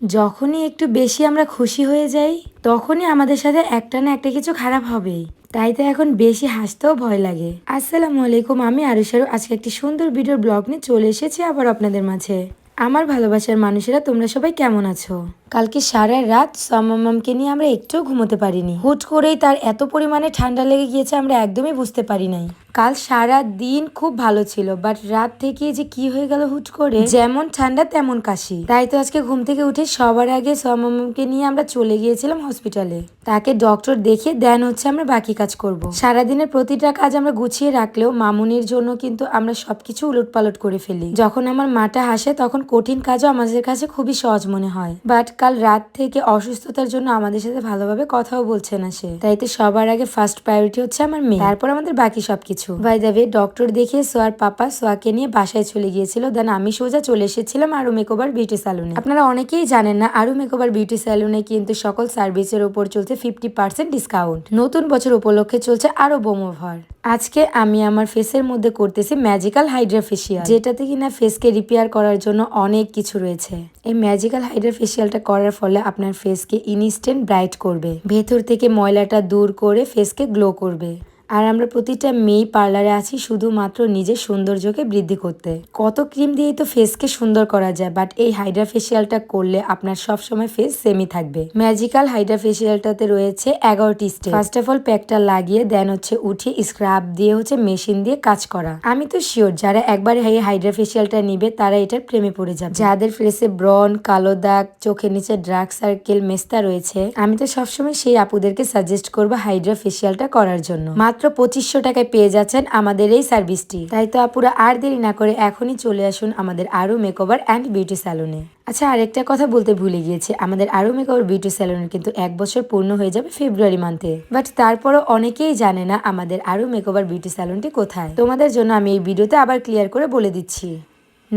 যখনই একটু বেশি আমরা খুশি হয়ে যাই, তখনই আমাদের সাথে একটা না একটা কিছু খারাপ হবেই। তাই তো এখন বেশি হাসতেও ভয় লাগে। আসসালামু আলাইকুম, আমি আরুশারু। আজকে একটি সুন্দর ভিডিওর ব্লগ নিয়ে চলে এসেছি আবার আপনাদের মাঝে। আমার ভালোবাসার মানুষেরা তোমরা সবাই কেমন আছো? কালকে সারা রাত সমামামকে নিয়ে আমরা একটুও ঘুমোতে পারিনি। হুট করেই তার এত পরিমাণে ঠান্ডা লেগে গিয়েছে আমরা একদমই বুঝতে পারি নাই। কাল সারা দিন খুব ভালো ছিল বাট রাত থেকে যে কি হয়ে গেল হুট করে, যেমন ঠান্ডা তেমন কাশি। তাই তো আজকে ঘুম থেকে উঠে সবার আগে সমামামকে নিয়ে আমরা চলে গিয়েছিলাম হসপিটালে তাকে ডক্টর দেখে দেন হচ্ছে আমরা বাকি কাজ করব। সারাদিনের প্রতিটা কাজ আমরা গুছিয়ে রাখলেও মামুনির জন্য কিন্তু আমরা সবকিছু উলট পালট করে ফেলি। যখন আমার মাটা হাসে তখন কঠিন কাজও আমাদের কাছে খুবই সহজ মনে হয়। বাট কাল রাত থেকে অসুস্থতার জন্য আমাদের সাথে ভালোভাবে কথাও বলছে না সে। তাই তো সবার আগে ফার্স্ট প্রায়োরিটি হচ্ছে আমার মেয়ে। তারপর আমাদের বাকি সবকিছু। দ্য ওয়ে ডক্টর দেখিয়ে সোয়ার পাপা সোয়াকে নিয়ে বাসায় চলে গিয়েছিল। দেন আমি সোজা চলে এসেছিলাম আরও মেকওভার বিউটি স্যালুনে আপনারা অনেকেই জানেন না, আরও মেকওভার বিউটি স্যালুনে কিন্তু সকল সার্ভিসের উপর চলছে ফিফটি পার্সেন্ট ডিসকাউন্ট নতুন বছর উপলক্ষে চলছে আরও বোমোভার আজকে আমি আমার ফেসের মধ্যে করতেছি ম্যাজিক্যাল হাইড্রা ফেসিয়াল যেটাতে কিনা ফেসকে রিপেয়ার করার জন্য অনেক কিছু রয়েছে। এই ম্যাজিক্যাল হাইড্রা ফেসিয়ালটা করার ফলে আপনার ফেসকে ইনস্ট্যান্ট ব্রাইট করবে। ভেতর থেকে ময়লাটা দূর করে ফেসকে গ্লো করবে। আর আমরা প্রতিটা মেয়ে পার্লারে আছি শুধুমাত্র নিজের সৌন্দর্যকে বৃদ্ধি করতে। কত ক্রিম দিয়েই তো ফেসকে সুন্দর করা যায় বাট এই হাইড্রা ফেসিয়ালটা করলে আপনার সব সময় ফেস সেমি থাকবে। ম্যাজিক্যাল হাইড্রা ফেসিয়ালটাতে রয়েছে এগারোটি স্টেপ ফার্স্ট অফ অল প্যাকটা লাগিয়ে দেন হচ্ছে উঠে স্ক্রাব দিয়ে হচ্ছে মেশিন দিয়ে কাজ করা। আমি তো শিওর যারা একবার এই হাইড্রা ফেসিয়ালটা নিবে, তারা এটার প্রেমে পড়ে যাবে। যাদের ফেসে ব্রন কালো দাগ, চোখের নিচে ড্রাগ সার্কেল মেস্তা রয়েছে, আমি তো সবসময় সেই আপুদেরকে সাজেস্ট করব হাইড্রা ফেসিয়ালটা করার জন্য। মাত্র পঁচিশশো টাকায় পেয়ে যাচ্ছেন আমাদের এই সার্ভিসটি। তাই তো আপুরা, আর দেরি না করে এখনই চলে আসুন আমাদের আরও মেকওভার অ্যান্ড বিউটি স্যালনে। আচ্ছা আরেকটা কথা বলতে ভুলে গিয়েছে। আমাদের আরও মেকওভার বিউটি স্যালনের কিন্তু এক বছর পূর্ণ হয়ে যাবে ফেব্রুয়ারি মান্থে বাট তারপরও অনেকেই জানে না আমাদের আরও মেকওভার বিউটি স্যালনটি কোথায়। তোমাদের জন্য আমি এই ভিডিওতে আবার ক্লিয়ার করে বলে দিচ্ছি।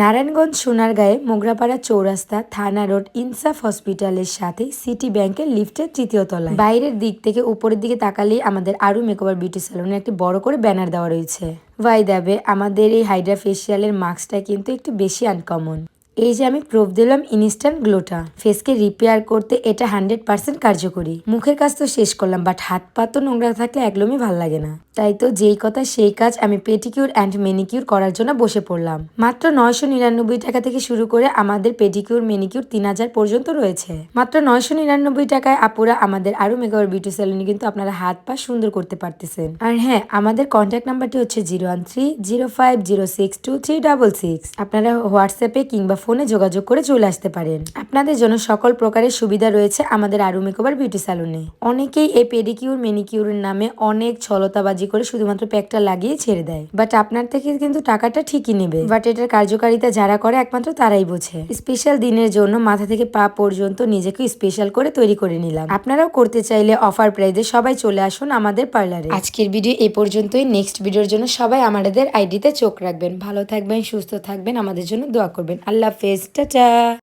নারায়ণগঞ্জ সোনারগাঁয়ে মোগরাপাড়া চৌরাস্তা থানা রোড ইনসাফ হসপিটালের সাথে সিটি ব্যাংকের লিফটের তৃতীয় তলায়। বাইরের দিক থেকে উপরের দিকে তাকালেই আমাদের আরও মেকওভার বিউটি স্যালনে একটি বড় করে ব্যানার দেওয়া রয়েছে। ভাই দেবে, আমাদের এই হাইড্রা ফেসিয়ালের মাস্কটা কিন্তু একটু বেশি আনকমন এই যে আমি প্রুফ দিলাম ইনস্ট্যান্ট গ্লোটা ফেসকে রিপেয়ার করতে এটা হান্ড্রেড পার্সেন্ট কার্যকরী। মুখের কাজ তো শেষ করলাম বাট হাত পা তো নোংরা থাকলে একদমই ভালো লাগে না। তাই তো যেই কথা সেই কাজ আমি পেটিকিউর অ্যান্ড মেনিকিউর করার জন্য বসে পড়লাম। মাত্র নয়শো নিরানব্বই টাকা থেকে শুরু করে আমাদের পেটিকিউর মেনিকিউর তিন হাজার পর্যন্ত রয়েছে। মাত্র নয়শো নিরানব্বই টাকায় আপুরা আমাদের আরও মেগাওয়ার বিউটি স্যালনে কিন্তু আপনারা হাত পা সুন্দর করতে পারতেছেন। আর হ্যাঁ আমাদের কন্ট্যাক্ট নাম্বারটি হচ্ছে zero one three zero five zero six two three double six আপনারা হোয়াটসঅ্যাপে কিংবা ফোনে যোগাযোগ করে চলে আসতে পারেন। আপনাদের জন্য সকল প্রকারের সুবিধা রয়েছে আমাদের আরু মেকওভার বিউটি স্যালুনে অনেকেই এই পেডিকিউর মেনিকিউরের নামে অনেক ছলতাবাজি করে শুধুমাত্র প্যাকটা লাগিয়ে ছেড়ে দেয়। বাট আপনার থেকে কিন্তু টাকাটা ঠিকই নেবে। বাট এটার কার্যকারিতা যারা করে একমাত্র তারাই বোঝে। স্পেশাল দিনের জন্য মাথা থেকে পা পর্যন্ত নিজেকে স্পেশাল করে তৈরি করে নিলাম। আপনারাও করতে চাইলে অফার প্রাইজে সবাই চলে আসুন আমাদের পার্লারে। আজকের ভিডিও এ পর্যন্তই। নেক্সট ভিডিওর জন্য সবাই আমাদের আইডিতে চোখ রাখবেন। ভালো থাকবেন, সুস্থ থাকবেন, আমাদের জন্য দোয়া করবেন। আল্লাহ হাফেজ টাটা